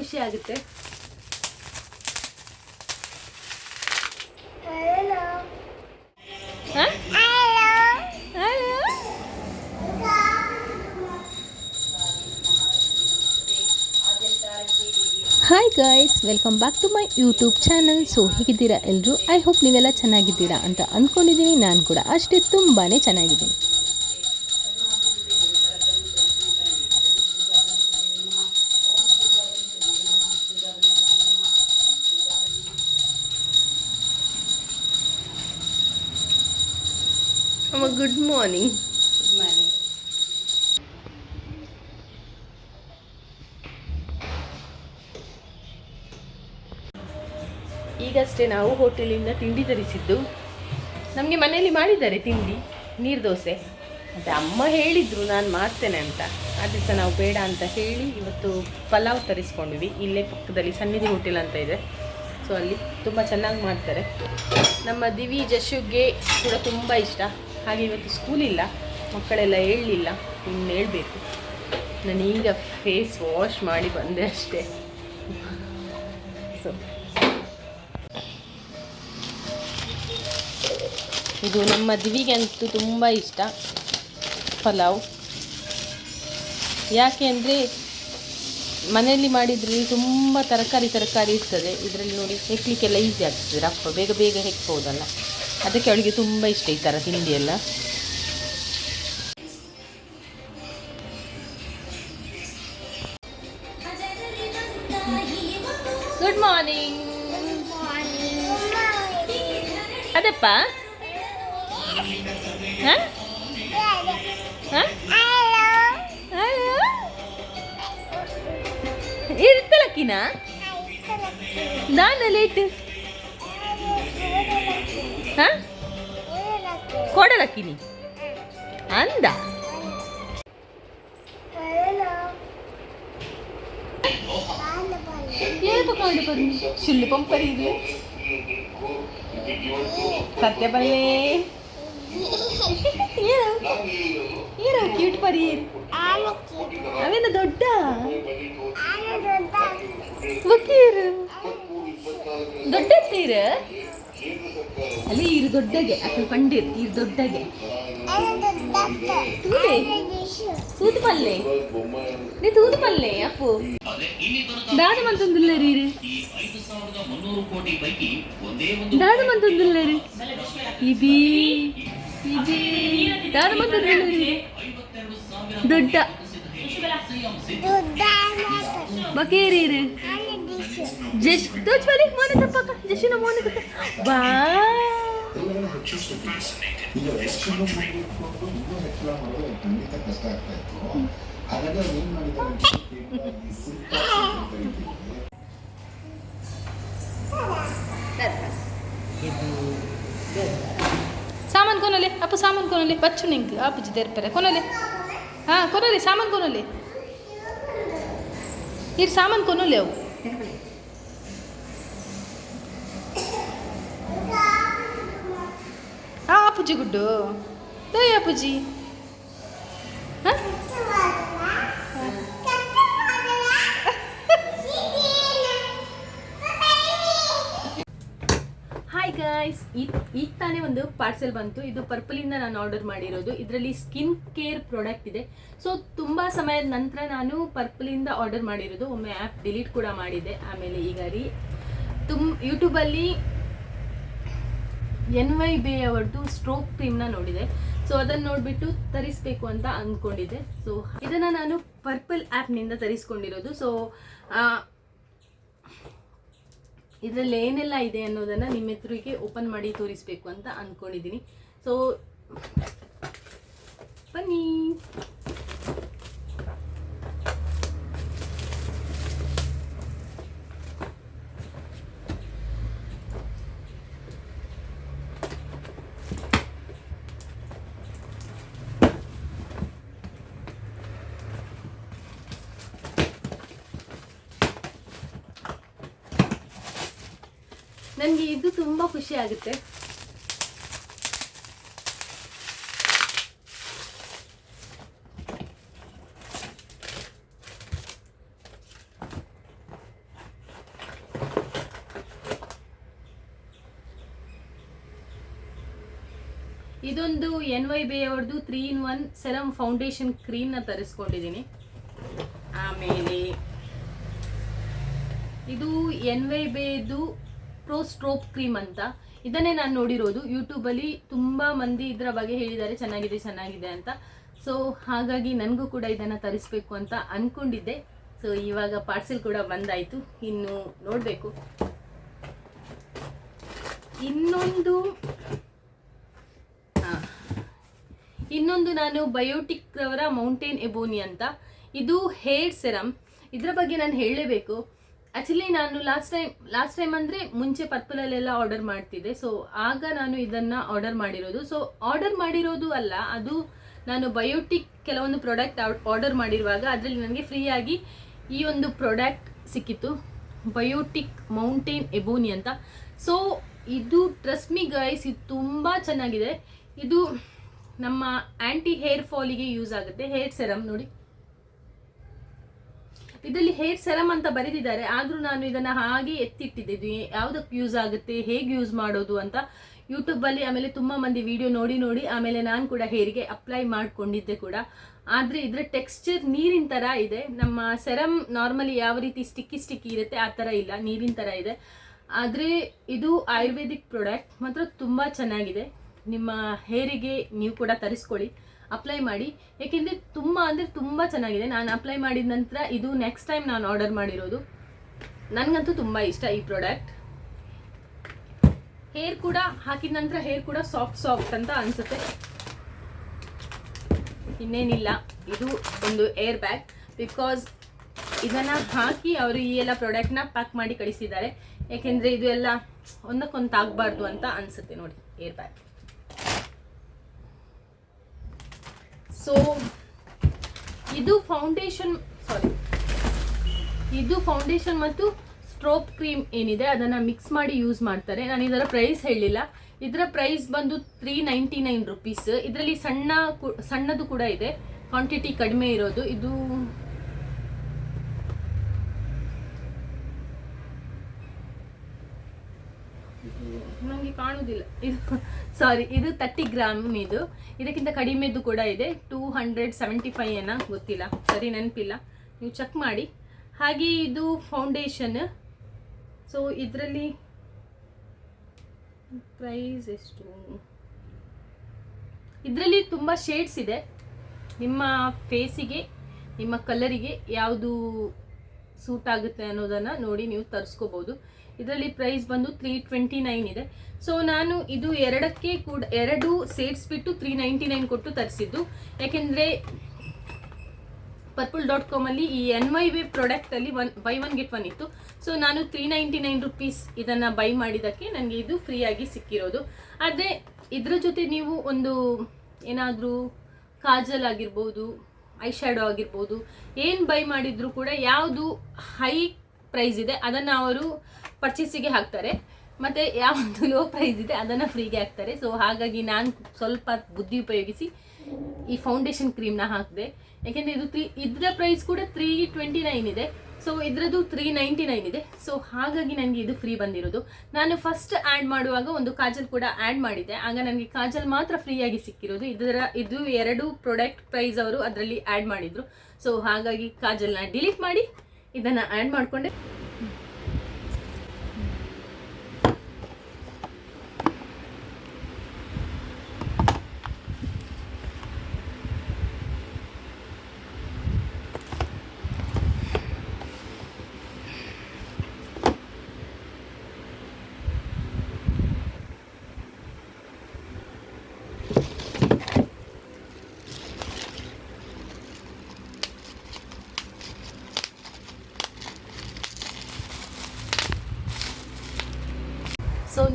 ಖುಷಿ ಆಗುತ್ತೆ. Hi guys welcome back to my YouTube channel so ಹೇಗಿದ್ದೀರಾ ಎಲ್ಲರೂ ಐ ಹೋಪ್ ನೀವೆಲ್ಲ ಚೆನ್ನಾಗಿದ್ದೀರಾ ಅಂತ ಅಂದ್ಕೊಂಡಿದ್ದೀನಿ ನಾನು ಕೂಡ ಅಷ್ಟೇ ತುಂಬಾ ಚೆನ್ನಾಗಿದ್ದೀನಿ. ಗುಡ್ ಮಾರ್ನಿಂಗ್ ಈಗಷ್ಟೇ ನಾವು ಹೋಟೆಲಿಂದ ತಿಂಡಿ ತರಿಸಿದ್ದು. ನಮಗೆ ಮನೆಯಲ್ಲಿ ಮಾಡಿದ್ದಾರೆ ತಿಂಡಿ ನೀರು ದೋಸೆ. ಮತ್ತು ಅಮ್ಮ ಹೇಳಿದ್ರು ನಾನು ಮಾಡ್ತೇನೆ ಅಂತ. ಆ ಸಹ ನಾವು ಬೇಡ ಅಂತ ಹೇಳಿ ಇವತ್ತು ಪಲಾವ್ ತರಿಸ್ಕೊಂಡ್ವಿ. ಇಲ್ಲೇ ಪಕ್ಕದಲ್ಲಿ ಸನ್ನಿಧಿ ಹೋಟೆಲ್ ಅಂತ ಇದೆ. ಸೊ ಅಲ್ಲಿ ತುಂಬ ಚೆನ್ನಾಗಿ ಮಾಡ್ತಾರೆ. ನಮ್ಮ ದಿವಿ ಜಶುಗೆ ಕೂಡ ತುಂಬ ಇಷ್ಟ. ಹಾಗೆ ಇವತ್ತು ಸ್ಕೂಲ್ ಇಲ್ಲ, ಮಕ್ಕಳೆಲ್ಲ ಹೇಳಲಿಲ್ಲ, ಇನ್ನು ಹೇಳಬೇಕು. ನಾನು ಈಗ ಫೇಸ್ ವಾಶ್ ಮಾಡಿ ಬಂದೆ ಅಷ್ಟೇ. ಸೊ ಇದು ನಮ್ಮ ದಿವಿಗೆ ಅಂತೂ ತುಂಬ ಇಷ್ಟ, ಪಲಾವ್. ಯಾಕೆ ಅಂದರೆ ಮನೆಯಲ್ಲಿ ಮಾಡಿದ್ರಲ್ಲಿ ತುಂಬ ತರಕಾರಿ ತರಕಾರಿ ಇರ್ತದೆ. ಇದರಲ್ಲಿ ನೋಡಿ, ಹೆಕ್ಲಿಕ್ಕೆಲ್ಲ ಈಸಿ ಆಗ್ತದೆ. ರಪ್ಪ, ಬೇಗ ಬೇಗ ಹೆಕ್ಬೋದಲ್ಲ. ಅದಕ್ಕೆ ಅವಳಿಗೆ ತುಂಬ ಇಷ್ಟ ಈ ಥರ ತಿಂಡಿ ಎಲ್ಲ. ಗುಡ್ ಮಾರ್ನಿಂಗ್ ಅದಪ್ಪ? ಹಾಂ? ಹಾಂ? ಇರ್ತಲಕ್ಕಿನ ನಾನು ಲೇಟ್ ಹಾಂ ಕೊಡಲಕ್ಕಿನಿ ಅಂದ ಏನು ತಗೊಂಡು ಬನ್ನಿ ಸುಳ್ಳು ಪಂಪರಿ ಇದೆ ಸತ್ಯ ಬಲ್ಲೆ ಏನು ಏನು ಕ್ಯೂಟ್ ಪರಿ ಅವೇನ ದೊಡ್ಡ ವಕೀರು ದೊಡ್ಡ ತೀರ ಅಲ್ಲಿ ಇರು ದೊಡ್ಡಗೆ ಅಥವಾ ಪಂಡಿರ್ ಇರು ದೊಡ್ಡಗೆ ತೂತು ಪಲ್ಲೆ ನೀ ತೂತು ಪಲ್ಲೆ ಅಪ್ಪು ದಾದು ಮಂತೊಂದುಲ್ಲ ರೀ ದಾದು ಮಂತೊಂದುಲ್ಲ ರೀ. EB EB. ದಾದು ಮಂತೊಂದುಲ್ಲ ರೀ. ದೊಡ್ಡ. ಬಕೇರಿ ರೀ ಜಶ್ ತೋಚ್ ಬರೀ ಮೋನಿ ತಪ್ಪಕ್ಕ. ಜಶಿನ ಮೋನಿ ತಪ್ಪ ಬಾ. ಅಂತ ಈ ಸಿಂಪಲ್ ಅಂತ ಕರಿತೀವಿ. ಸಾಮಾನು ಕೊನಲೆ ಅಪ್ಪ ಸಾಮಾನು ಕೊನಲೆ ಬಚ್ಚು ನಿಂಗೆ ಅಪ್ಪಜಿ ತೆರ್ಪರೆ ಕೊನಲೆ ಹಾಂ ಕೊನಲೆ ಸಾಮಾನು ಕೊನಲೆ ಇರು, ಸಾಮಾನು ಕೊನಲೆ ಅವು. ಗುಡ್ಡು? ದಯ ಹಾಂ? ಹಾಯ್ ಗಾಯ್ಸ್ ಈಗ ತಾನೇ ಒಂದು ಪಾರ್ಸೆಲ್ ಬಂತು. ಇದು ಪರ್ಪಲಿಂದ ನಾನು ಆರ್ಡರ್ ಮಾಡಿರೋದು. ಇದರಲ್ಲಿ ಸ್ಕಿನ್ ಕೇರ್ ಪ್ರಾಡಕ್ಟ್ ಇದೆ. ಸೊ ತುಂಬ ಸಮಯದ ನಂತರ ನಾನು ಪರ್ಪಲಿಂದ ಆರ್ಡರ್ ಮಾಡಿರೋದು. ಒಮ್ಮೆ ಆ್ಯಪ್ ಡಿಲೀಟ್ ಕೂಡ ಮಾಡಿದೆ ಆಮೇಲೆ ಈಗ ರೀ, ತುಮ್ ಯೂಟ್ಯೂಬಲ್ಲಿ ಎನ್ ವೈ ಬೇ ಅವರದ್ದು ಸ್ಟ್ರೋಕ್ ಕ್ರೀಮ್ನ ನೋಡಿದೆ. ಸೊ ಅದನ್ನು ನೋಡಿಬಿಟ್ಟು ತರಿಸ್ಬೇಕು ಅಂತ ಅಂದ್ಕೊಂಡಿದ್ದೆ ಸೊ ಇದನ್ನು ನಾನು ಪರ್ಪಲ್ ಆ್ಯಪ್ನಿಂದ ತರಿಸ್ಕೊಂಡಿರೋದು. ಸೊ ಇದರಲ್ಲಿ ಏನೆಲ್ಲ ಇದೆ ಅನ್ನೋದನ್ನು ನಿಮ್ಮ ಎದುರಿಗೆ ಓಪನ್ ಮಾಡಿ ತೋರಿಸ್ಬೇಕು ಅಂತ ಅಂದ್ಕೊಂಡಿದ್ದೀನಿ ಸೊ ಬನ್ನಿ. ನನಗೆ ಇದು ತುಂಬಾ ಖುಷಿ ಆಗುತ್ತೆ. ಇದೊಂದು ಎನ್ ವೈ ಬೇ ಅವ್ರದ್ದು three in one serum foundation ಕ್ರೀಮ್ನ ತರಿಸ್ಕೊಂಡಿದ್ದೀನಿ ಆಮೇಲೆ ಇದು ಎನ್ ವೈ ಬೇದು ಪ್ರೋ ಸ್ಟ್ರೋಪ್ ಕ್ರೀಮ್ ಅಂತ. ಇದನ್ನೇ ನಾನು ನೋಡಿರೋದು. ಯೂಟ್ಯೂಬಲ್ಲಿ ತುಂಬ ಮಂದಿ ಇದರ ಬಗ್ಗೆ ಹೇಳಿದ್ದಾರೆ. ಚೆನ್ನಾಗಿದೆ ಚೆನ್ನಾಗಿದೆ ಅಂತ. ಸೊ ಹಾಗಾಗಿ ನನಗೂ ಕೂಡ ಇದನ್ನು ತರಿಸ್ಬೇಕು ಅಂತ ಅಂದ್ಕೊಂಡಿದ್ದೆ ಸೊ ಇವಾಗ ಪಾರ್ಸೆಲ್ ಕೂಡ ಬಂದಾಯಿತು. ಇನ್ನು ನೋಡಬೇಕು. ಇನ್ನೊಂದು ಇನ್ನೊಂದು ನಾನು ಬಯೋಟಿಕ್ ಅವರ ಮೌಂಟೇನ್ ಎಬೋನಿ ಅಂತ. ಇದು ಹೇರ್ ಸೆರಮ್ ಇದರ ಬಗ್ಗೆ ನಾನು ಹೇಳಲೇಬೇಕು ಆ್ಯಕ್ಚುಲಿ ನಾನು ಲಾಸ್ಟ್ ಟೈಮ್ ಲಾಸ್ಟ್ ಟೈಮ್ ಅಂದರೆ ಮುಂಚೆ ಪರ್ಪಲಲ್ಲೆಲ್ಲ ಆರ್ಡರ್ ಮಾಡ್ತಿದ್ದೆ. ಸೊ ಆಗ ನಾನು ಇದನ್ನು ಆರ್ಡರ್ ಮಾಡಿರೋದು. ಸೊ ಆರ್ಡರ್ ಮಾಡಿರೋದು ಅಲ್ಲ, ಅದು ನಾನು ಬಯೋಟಿಕ್ ಕೆಲವೊಂದು ಪ್ರಾಡಕ್ಟ್ ಆರ್ಡರ್ ಮಾಡಿರುವಾಗ ಅದರಲ್ಲಿ ನನಗೆ ಫ್ರೀಯಾಗಿ ಈ ಒಂದು ಪ್ರಾಡಕ್ಟ್ ಸಿಕ್ಕಿತ್ತು. ಬಯೋಟಿಕ್ ಮೌಂಟೇನ್ ಎಬೋನಿ ಅಂತ. ಸೊ ಇದು ಟ್ರಸ್ಟ್ ಮಿ ಗೈಸ್ ಇದು ತುಂಬ ಚೆನ್ನಾಗಿದೆ. ಇದು ನಮ್ಮ ಆ್ಯಂಟಿ ಹೇರ್ ಫಾಲಿಗೆ ಯೂಸ್ ಆಗುತ್ತೆ. ಹೇರ್ ಸೆರಮ್ ನೋಡಿ. ಇದರಲ್ಲಿ ಹೇರ್ ಸೆರಮ್ ಅಂತ ಬರೆದಿದ್ದಾರೆ. ಆದರೂ ನಾನು ಇದನ್ನು ಹಾಗೆ ಎತ್ತಿಟ್ಟಿದ್ದೆ ಇದು ಯಾವುದಕ್ಕೆ ಯೂಸ್ ಆಗುತ್ತೆ, ಹೇಗೆ ಯೂಸ್ ಮಾಡೋದು ಅಂತ ಯೂಟ್ಯೂಬಲ್ಲಿ ಆಮೇಲೆ ತುಂಬ ಮಂದಿ ವಿಡಿಯೋ ನೋಡಿ ನೋಡಿ ಆಮೇಲೆ ನಾನು ಕೂಡ ಹೇರಿಗೆ ಅಪ್ಲೈ ಮಾಡ್ಕೊಂಡಿದ್ದೆ ಕೂಡ. ಆದರೆ ಇದರ ಟೆಕ್ಸ್ಚರ್ ನೀರಿನ ಥರ ಇದೆ. ನಮ್ಮ ಸೆರಮ್ ನಾರ್ಮಲಿ ಯಾವ ರೀತಿ ಸ್ಟಿಕ್ಕಿ ಸ್ಟಿಕ್ಕಿ ಇರುತ್ತೆ, ಆ ಥರ ಇಲ್ಲ. ನೀರಿನ ಥರ ಇದೆ. ಆದರೆ ಇದು ಆಯುರ್ವೇದಿಕ್ ಪ್ರಾಡಕ್ಟ್ ಮಾತ್ರ ತುಂಬ ಚೆನ್ನಾಗಿದೆ. ನಿಮ್ಮ ಹೇರಿಗೆ ನೀವು ಕೂಡ ತರಿಸ್ಕೊಳ್ಳಿ. ಅಪ್ಲೈ ಮಾಡಿ. ಏಕೆಂದರೆ ತುಂಬ ಅಂದರೆ ತುಂಬ ಚೆನ್ನಾಗಿದೆ. ನಾನು ಅಪ್ಲೈ ಮಾಡಿದ ನಂತರ ಇದು ನೆಕ್ಸ್ಟ್ ಟೈಮ್ ನಾನು ಆರ್ಡರ್ ಮಾಡಿರೋದು. ನನಗಂತೂ ತುಂಬ ಇಷ್ಟ ಈ ಪ್ರಾಡಕ್ಟ್ ಹೇರ್ ಕೂಡ ಹಾಕಿದ ನಂತರ ಹೇರ್ ಕೂಡ ಸಾಫ್ಟ್ ಸಾಫ್ಟ್ ಅಂತ ಅನಿಸುತ್ತೆ. ಇನ್ನೇನಿಲ್ಲ. ಇದು ಒಂದು ಏರ್ ಬ್ಯಾಗ್ ಬಿಕಾಸ್ ಇದನ್ನು ಹಾಕಿ ಅವರು ಈ ಎಲ್ಲ ಪ್ರಾಡಕ್ಟ್ನ ಪ್ಯಾಕ್ ಮಾಡಿ ಕಳಿಸಿದ್ದಾರೆ. ಏಕೆಂದರೆ ಇದು ಎಲ್ಲ ಒಂದಕ್ಕೊಂದು ತಾಗಬಾರ್ದು ಅಂತ ಅನಿಸುತ್ತೆ ನೋಡಿ ಏರ್ ಬ್ಯಾಗ್ ಸೊ ಇದು ಫೌಂಡೇಶನ್ ಸಾರಿ ಇದು ಫೌಂಡೇಶನ್ ಮತ್ತು ಸ್ಟ್ರೋಪ್ ಕ್ರೀಮ್ ಏನಿದೆ, ಅದನ್ನು ಮಿಕ್ಸ್ ಮಾಡಿ ಯೂಸ್ ಮಾಡ್ತಾರೆ. ನಾನು ಇದರ ಪ್ರೈಸ್ ಹೇಳಿಲ್ಲ. ಇದರ ಪ್ರೈಸ್ ಬಂದು ತ್ರೀ ನೈಂಟಿ ನೈನ್ ರುಪೀಸ್ ಇದರಲ್ಲಿ ಸಣ್ಣ ಸಣ್ಣದು ಕೂಡ ಇದೆ. ಕ್ವಾಂಟಿಟಿ ಕಡಿಮೆ ಇರೋದು. ಇದು ನನಗೆ ಕಾಣುವುದಿಲ್ಲ ಇದು ಸಾರಿ ಇದು ತರ್ಟಿ ಗ್ರಾಮ್ ಇದು ಇದಕ್ಕಿಂತ ಕಡಿಮೆದು ಕೂಡ ಇದೆ. ಟೂ ಹಂಡ್ರೆಡ್ ಸೆವೆಂಟಿ ಫೈವ್ ಏನೋ ಗೊತ್ತಿಲ್ಲ. ಸರಿ, ನೆನಪಿಲ್ಲ. ನೀವು ಚೆಕ್ ಮಾಡಿ. ಹಾಗೆ ಇದು ಫೌಂಡೇಶನ್ ಸೊ ಇದರಲ್ಲಿ ಪ್ರೈಸ್ ಎಷ್ಟು? ಇದರಲ್ಲಿ ತುಂಬ ಶೇಡ್ಸ್ ಇದೆ. ನಿಮ್ಮ ಫೇಸಿಗೆ ನಿಮ್ಮ ಕಲರಿಗೆ ಯಾವುದು ಸೂಟ್ ಆಗುತ್ತೆ ಅನ್ನೋದನ್ನು ನೋಡಿ ನೀವು ತರಿಸ್ಕೋಬೋದು. ಇದರಲ್ಲಿ ಪ್ರೈಸ್ ಬಂದು ತ್ರೀ ಟ್ವೆಂಟಿ ನೈನ್ ಇದೆ. ಸೊ ನಾನು ಇದು ಎರಡಕ್ಕೆ ಕೂಡ, ಎರಡು ಸೇರಿಸ್ಬಿಟ್ಟು ತ್ರೀ ನೈಂಟಿ ನೈನ್ ಕೊಟ್ಟು ತರಿಸಿದ್ದು. ಯಾಕೆಂದರೆ ಪರ್ಪಲ್ ಡಾಟ್ ಕಾಮಲ್ಲಿ ಈ N Y V ಪ್ರಾಡಕ್ಟಲ್ಲಿ one buy one get one ಇತ್ತು. ಸೊ ನಾನು ತ್ರೀ ನೈಂಟಿ ನೈನ್ ರುಪೀಸ್ ಇದನ್ನು ಬೈ ಮಾಡಿದ್ದಕ್ಕೆ ನನಗೆ ಇದು ಫ್ರೀಯಾಗಿ ಸಿಕ್ಕಿರೋದು. ಆದರೆ, ಇದರ ಜೊತೆ ನೀವು ಒಂದು ಏನಾದರೂ ಕಾಜಲ್ ಆಗಿರ್ಬೋದು ಐ ಶ್ಯಾಡೋ ಆಗಿರ್ಬೋದು, ಏನು ಬೈ ಮಾಡಿದರೂ ಕೂಡ ಯಾವುದು ಹೈ ಪ್ರೈಸ್ ಇದೆ, ಅದನ್ನು ಅವರು ಪರ್ಚೇಸಿಗೆ ಹಾಕ್ತಾರೆ. ಮತ್ತು ಯಾವುದು ಲೋ ಪ್ರೈಸ್ ಇದೆ ಅದನ್ನು ಫ್ರೀಗೆ ಹಾಕ್ತಾರೆ. ಸೊ ಹಾಗಾಗಿ ನಾನು ಸ್ವಲ್ಪ ಬುದ್ಧಿ ಉಪಯೋಗಿಸಿ ಈ ಫೌಂಡೇಶನ್ ಕ್ರೀಮ್ನ ಹಾಕಿದೆ. ಯಾಕೆಂದರೆ ಇದು ತ್ರೀ ಇದರ ಪ್ರೈಸ್ ಕೂಡ ತ್ರೀ ಟ್ವೆಂಟಿ ನೈನ್ ಇದೆ. ಸೊ ಇದರದ್ದು ತ್ರೀ ನೈಂಟಿ ನೈನ್ ಇದೆ. ಸೊ ಹಾಗಾಗಿ ನನಗೆ ಇದು ಫ್ರೀ ಬಂದಿರೋದು. ನಾನು ಫಸ್ಟ್ ಆ್ಯಡ್ ಮಾಡುವಾಗ ಒಂದು ಕಾಜಲ್ ಕೂಡ ಆ್ಯಡ್ ಮಾಡಿದ್ದೆ. ಆಗ ನನಗೆ ಕಾಜಲ್ ಮಾತ್ರ ಫ್ರೀಯಾಗಿ ಸಿಕ್ಕಿರೋದು. ಇದರ, ಇದು ಎರಡು ಪ್ರಾಡಕ್ಟ್ ಪ್ರೈಸ್ ಅವರು ಅದರಲ್ಲಿ ಆ್ಯಡ್ ಮಾಡಿದರು. ಸೊ ಹಾಗಾಗಿ ಕಾಜಲ್ನ ಡಿಲೀಟ್ ಮಾಡಿ, ಇದನ್ನು ಆ್ಯಡ್ ಮಾಡಿಕೊಂಡೆ.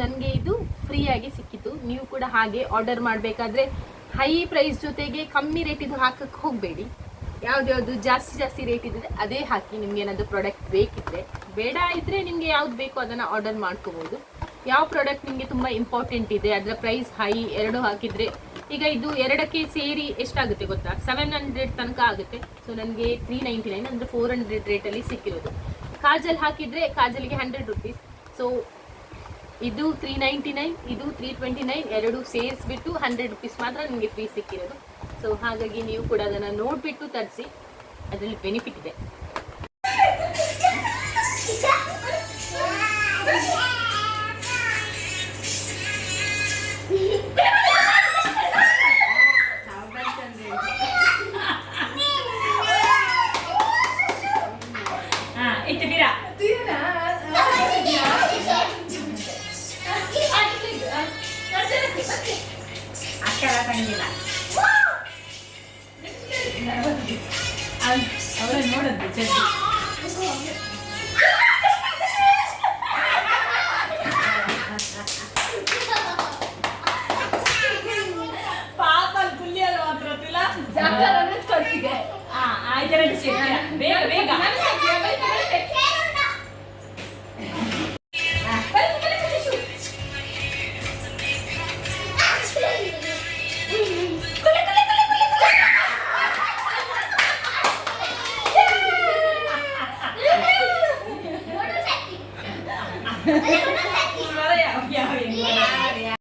ನನಗೆ ಇದು ಫ್ರೀಯಾಗಿ ಸಿಕ್ಕಿತು. ನೀವು ಕೂಡ ಹಾಗೆ ಆರ್ಡರ್ ಮಾಡಬೇಕಾದ್ರೆ ಹೈ ಪ್ರೈಸ್ ಜೊತೆಗೆ ಕಮ್ಮಿ ರೇಟಿದು ಹಾಕಕ್ಕೆ ಹೋಗಬೇಡಿ. ಯಾವ್ದ್ಯಾವ್ದು ಜಾಸ್ತಿ ಜಾಸ್ತಿ ರೇಟ್ ಇದ್ರೆ ಅದೇ ಹಾಕಿ ನಿಮ್ಗೆ ಏನಾದರೂ ಪ್ರಾಡಕ್ಟ್ ಬೇಕಿದ್ರೆ. ಬೇಡ ಇದ್ರೆ ನಿಮಗೆ ಯಾವ್ದು ಬೇಕೋ ಅದನ್ನು ಆರ್ಡರ್ ಮಾಡ್ಕೋಬೋದು. ಯಾವ ಪ್ರಾಡಕ್ಟ್ ನಿಮಗೆ ತುಂಬ ಇಂಪಾರ್ಟೆಂಟ್ ಇದೆ, ಅದರ ಪ್ರೈಸ್ ಹೈ ಎರಡು ಹಾಕಿದ್ರೆ ಈಗ ಇದು ಎರಡಕ್ಕೆ ಸೇರಿ ಎಷ್ಟಾಗುತ್ತೆ ಗೊತ್ತಾ? ಸೆವೆನ್ ಹಂಡ್ರೆಡ್ ತನಕ ಆಗುತ್ತೆ. ಸೊ ನನಗೆ ತ್ರೀ ನೈಂಟಿ ನೈನ್ ಅಂದರೆ ಫೋರ್ ಹಂಡ್ರೆಡ್ ರೇಟಲ್ಲಿ ಸಿಕ್ಕಿರೋದು. ಕಾಜಲ್ ಹಾಕಿದರೆ ಕಾಜಲ್ಗೆ ಹಂಡ್ರೆಡ್ ರುಪೀಸ್ ಸೊ ಇದು ತ್ರೀ ನೈಂಟಿ ನೈನ್ ಇದು ತ್ರೀ ಟ್ವೆಂಟಿ ನೈನ್ ಎರಡು ಸೇರಿಸ್ಬಿಟ್ಟು ಹಂಡ್ರೆಡ್ ರುಪೀಸ್ ಮಾತ್ರ ನಿಮಗೆ ಫ್ರೀ ಸಿಕ್ಕಿರೋದು. ಸೊ ಹಾಗಾಗಿ ನೀವು ಕೂಡ ಅದನ್ನು ನೋಡಿಬಿಟ್ಟು ತರಿಸಿ. ಅದರಲ್ಲಿ ಬೆನಿಫಿಟ್ ಇದೆ. 对